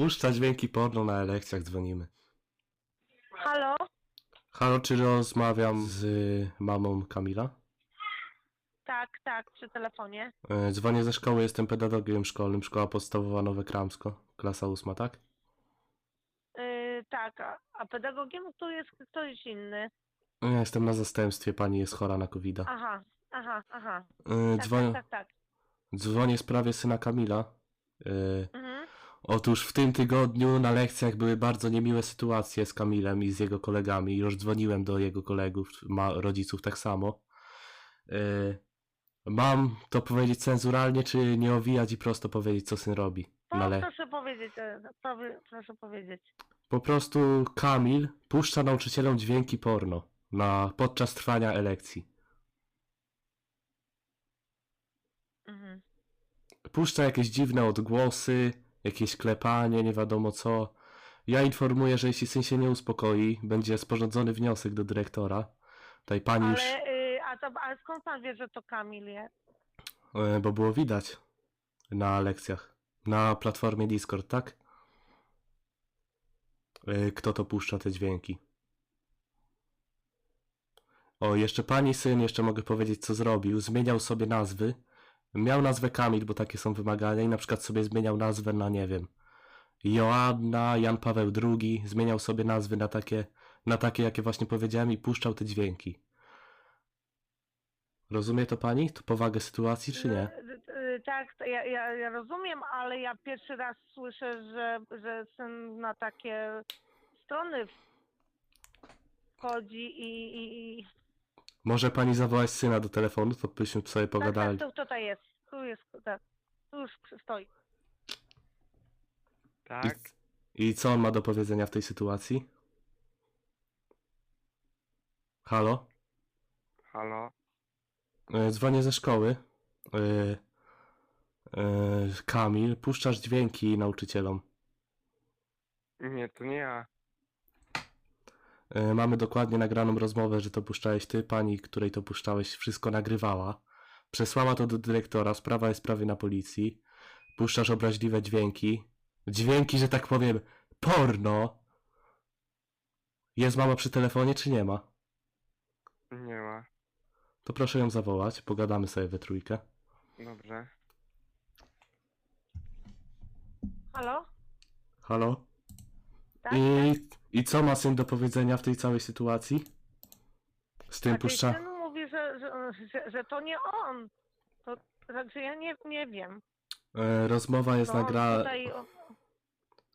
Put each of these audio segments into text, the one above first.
puszcza dźwięki porno na lekcjach, dzwonimy. Halo? Halo, czy rozmawiam z y, mamą Kamila? Tak, tak, przy telefonie. E, Dzwonię ze szkoły, jestem pedagogiem szkolnym, szkoła podstawowa Nowe Kramsko, klasa ósma, tak? Yy, tak, a, a pedagogiem tu jest ktoś inny. Ja jestem na zastępstwie, pani jest chora na covid -a. Aha, aha, aha. E, Tak, Dzwonię, tak, tak, tak. dzwonię w sprawie syna Kamila. E, Mhm. Otóż w tym tygodniu na lekcjach były bardzo niemiłe sytuacje z Kamilem i z jego kolegami. Już dzwoniłem do jego kolegów, ma rodziców tak samo. E, Mam to powiedzieć cenzuralnie, czy nie owijać i prosto powiedzieć, co syn robi? To Na le- proszę powiedzieć, e, powie, proszę powiedzieć. Po prostu Kamil puszcza nauczycielom dźwięki porno na, podczas trwania elekcji. Mhm. Puszcza jakieś dziwne odgłosy, jakieś klepanie, nie wiadomo co. Ja informuję, że jeśli syn się nie uspokoi, będzie sporządzony wniosek do dyrektora. Tutaj pani już, Ale, yy, a, to, a skąd pan wie, że to Kamil jest? e, bo było widać na lekcjach, na platformie Discord, tak? E, Kto to puszcza te dźwięki? O, jeszcze pani syn, jeszcze mogę powiedzieć, co zrobił. Zmieniał sobie nazwy. Miał nazwę Kamil, bo takie są wymagania, i na przykład sobie zmieniał nazwę na, nie wiem, Joanna, Jan Paweł II. Zmieniał sobie nazwy na takie, na takie, jakie właśnie powiedziałem, i puszczał te dźwięki. Rozumie to pani? To powagę sytuacji, czy nie? Yy, yy, tak, ja, ja, ja rozumiem, ale ja pierwszy raz słyszę, że, że syn na takie strony wchodzi i... i, i... Może pani zawołać syna do telefonu, to byśmy sobie Tak, pogadali. tak, to tutaj jest. Tu jest, tak. Tu już stoi. Tak, I co on ma do powiedzenia w tej sytuacji? Halo? halo. E, Dzwonię ze szkoły. E, e, Kamil, puszczasz dźwięki nauczycielom. Nie, to nie ja. E, Mamy dokładnie nagraną rozmowę, że to puszczałeś ty, pani, której to puszczałeś, wszystko nagrywała. Przesłała to do dyrektora, sprawa jest prawie na policji. Puszczasz obraźliwe dźwięki. Dźwięki, że tak powiem, porno. Jest mama przy telefonie, czy nie ma? Nie ma. To proszę ją zawołać, pogadamy sobie we trójkę. Dobrze. Halo? Halo? Tak? I, I co ma syn do powiedzenia w tej całej sytuacji? Z tym puszcza... syn mówi, że, że, że, że to nie on. To, także ja nie, nie wiem. E, rozmowa jest No, nagrana. tutaj,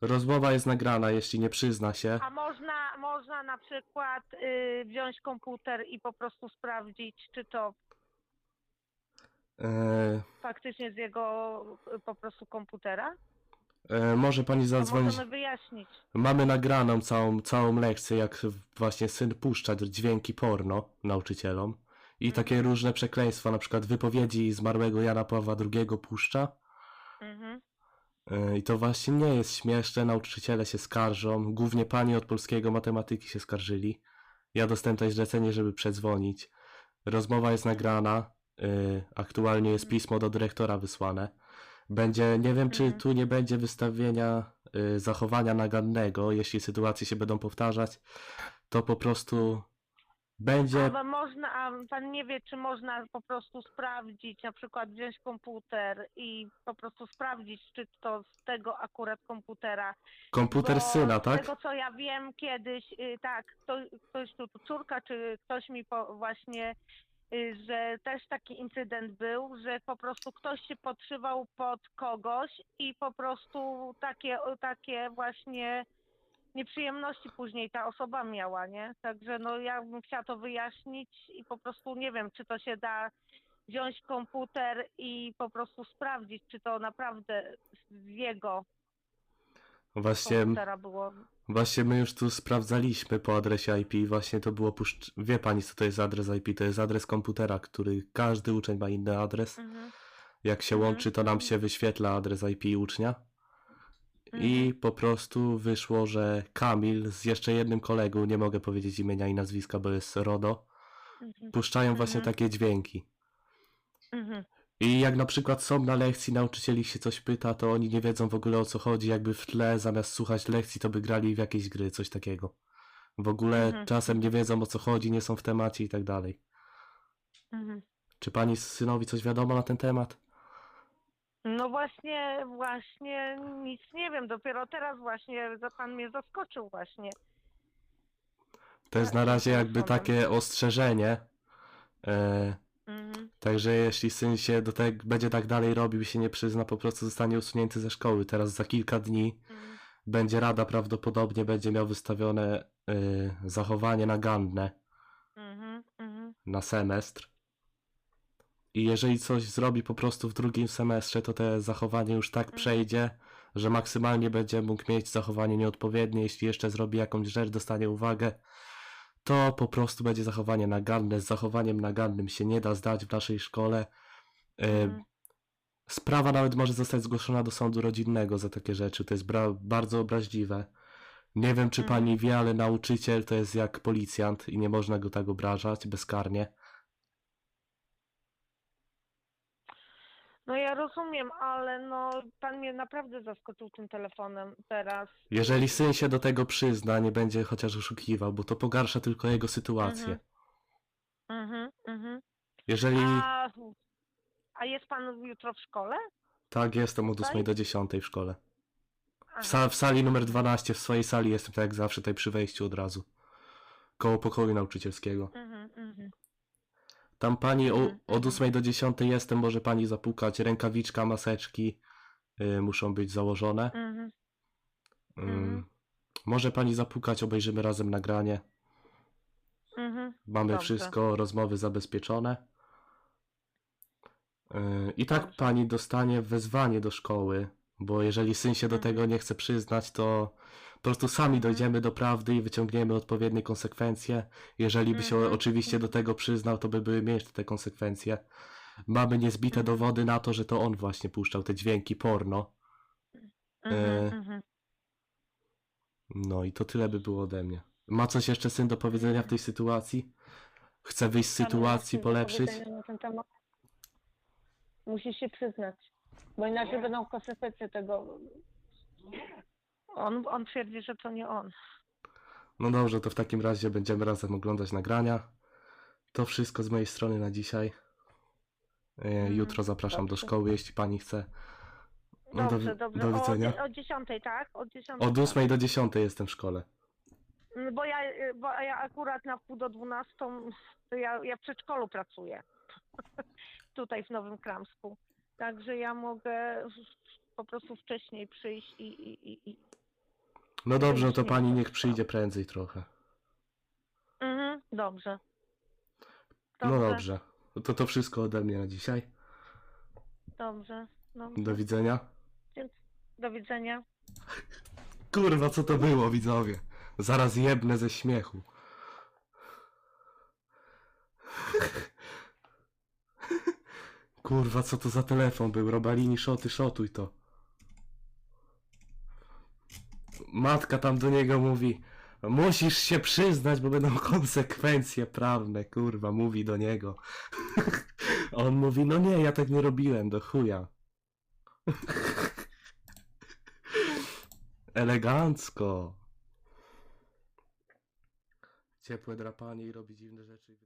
Rozmowa jest nagrana, jeśli nie przyzna się. a można, można na przykład y, wziąć komputer i po prostu sprawdzić, czy to E, faktycznie z jego y, po prostu komputera? E, może pani To zadzwonić. możemy wyjaśnić. Mamy nagraną całą, całą lekcję, jak właśnie syn puszcza dźwięki porno nauczycielom. I Mhm. takie różne przekleństwa, na przykład wypowiedzi zmarłego Jana Pawła II puszcza. Mhm. E, I to właśnie nie jest śmieszne, nauczyciele się skarżą, głównie pani od polskiego matematyki się skarżyli. Ja dostałem tutaj zlecenie, żeby przedzwonić. Rozmowa jest nagrana, e, aktualnie jest pismo do dyrektora wysłane. Będzie, nie wiem czy Mhm. tu nie będzie wystawienia e, zachowania nagannego, jeśli sytuacje się będą powtarzać, to po prostu będzie... A można, a pan nie wie, czy można po prostu sprawdzić, na przykład wziąć komputer i po prostu sprawdzić, czy to z tego akurat komputera. Komputer Bo syna, Z tak? tego co ja wiem kiedyś, y, tak, kto, ktoś tu, tu córka, czy ktoś mi po, właśnie, y, że też taki incydent był, że po prostu ktoś się podszywał pod kogoś i po prostu takie, takie właśnie nieprzyjemności później ta osoba miała, nie? Także no ja bym chciała to wyjaśnić i po prostu nie wiem, czy to się da wziąć komputer i po prostu sprawdzić, czy to naprawdę z jego Właśnie komputera było. Właśnie my już tu sprawdzaliśmy po adresie IP, właśnie to było puszcz... Wie pani co to jest adres IP? To jest adres komputera, który każdy uczeń ma inny adres. Mhm. Jak się Mhm. łączy, to nam się wyświetla adres IP ucznia. I Mhm. po prostu wyszło, że Kamil z jeszcze jednym kolegą, nie mogę powiedzieć imienia i nazwiska, bo jest RODO, Mhm. puszczają właśnie Mhm. takie dźwięki. Mhm. I jak na przykład są na lekcji, nauczyciel ich się coś pyta, to oni nie wiedzą w ogóle o co chodzi, jakby w tle zamiast słuchać lekcji, to by grali w jakieś gry, coś takiego. W ogóle Mhm. czasem nie wiedzą o co chodzi, nie są w temacie i tak dalej. Mhm. Czy pani synowi coś wiadomo na ten temat? No właśnie, właśnie nic nie wiem. Dopiero teraz właśnie pan mnie zaskoczył właśnie. To jest Tak, na razie jakby takie ostrzeżenie. E, Mhm. także jeśli syn się do tego będzie tak dalej robił i się nie przyzna, po prostu zostanie usunięty ze szkoły. Teraz za kilka dni Mhm. będzie rada prawdopodobnie będzie miał wystawione y, zachowanie naganne Mhm. Mhm. na semestr. I jeżeli coś zrobi po prostu w drugim semestrze, to te zachowanie już tak Mhm. przejdzie, że maksymalnie będzie mógł mieć zachowanie nieodpowiednie. Jeśli jeszcze zrobi jakąś rzecz, dostanie uwagę, to po prostu będzie zachowanie naganne. Z zachowaniem nagannym się nie da zdać w naszej szkole. Y, Mhm. Sprawa nawet może zostać zgłoszona do sądu rodzinnego za takie rzeczy. To jest bardzo obraźliwe. Nie wiem, czy Mhm. pani wie, ale nauczyciel to jest jak policjant i nie można go tak obrażać bezkarnie. No ja rozumiem, ale no pan mnie naprawdę zaskoczył tym telefonem teraz. Jeżeli syn się do tego przyzna, nie będzie chociaż oszukiwał, bo to pogarsza tylko jego sytuację. Mhm. Mhm. Jeżeli A, a jest pan jutro w szkole? tak, jestem od tutaj? 8 do 10 w szkole. Aha. W, sa- w sali numer 12, w swojej sali jestem tak jak zawsze, tutaj przy wejściu od razu. Koło pokoju nauczycielskiego. Mhm. Mhm. Tam pani o, Mhm, od mhm. 8 do 10 jestem, może pani zapukać. Rękawiczka, maseczki y, muszą być założone. Mhm. Ym, Mhm. Może pani zapukać, obejrzymy razem nagranie. Mhm. Mamy Dobrze. wszystko, rozmowy zabezpieczone. Yy, I tak Dobrze. pani dostanie wezwanie do szkoły, bo jeżeli syn się do Mhm. tego nie chce przyznać, to po prostu sami dojdziemy do prawdy i wyciągniemy odpowiednie konsekwencje. Jeżeli by się Mhm. oczywiście do tego przyznał, to by były mniejsze te konsekwencje. Mamy niezbite Mhm. dowody na to, że to on właśnie puszczał te dźwięki porno. Mhm. E. No i to tyle by było ode mnie. Ma coś jeszcze syn do powiedzenia w tej sytuacji? Chce wyjść z sytuacji, polepszyć? powiedzenia na ten temat? Musisz się przyznać, bo inaczej będą konsekwencje tego. On, on twierdzi, że to nie on. No dobrze, to w takim razie będziemy razem oglądać nagrania. To wszystko z mojej strony na dzisiaj. E, Mhm, Jutro zapraszam do szkoły, jeśli pani chce. No do, Dobrze, wi- dobrze. do widzenia. O, o 10, tak? Od 10. Od 8 do 10 jestem w szkole. Mm, Bo ja, y, bo ja akurat na wpół do 12 to ja, ja w przedszkolu pracuję. Tutaj w Nowym Kramsku. Także ja mogę po prostu wcześniej przyjść i, i, i, i. No dobrze, no to pani niech sprawy. przyjdzie prędzej trochę. Mhm, dobrze. No dobrze. To to wszystko ode mnie na dzisiaj. Dobrze. dobrze. Do widzenia. Do widzenia. Kurwa, co to było, widzowie? Zaraz jebnę ze śmiechu. Kurwa, co to za telefon był? Robalini, szoty, szotuj to. Matka tam do niego mówi Musisz się przyznać, bo będą konsekwencje prawne, kurwa, mówi do niego. On mówi, no nie, ja tak nie robiłem, do chuja. Elegancko. Ciepłe drapanie i robi dziwne rzeczy.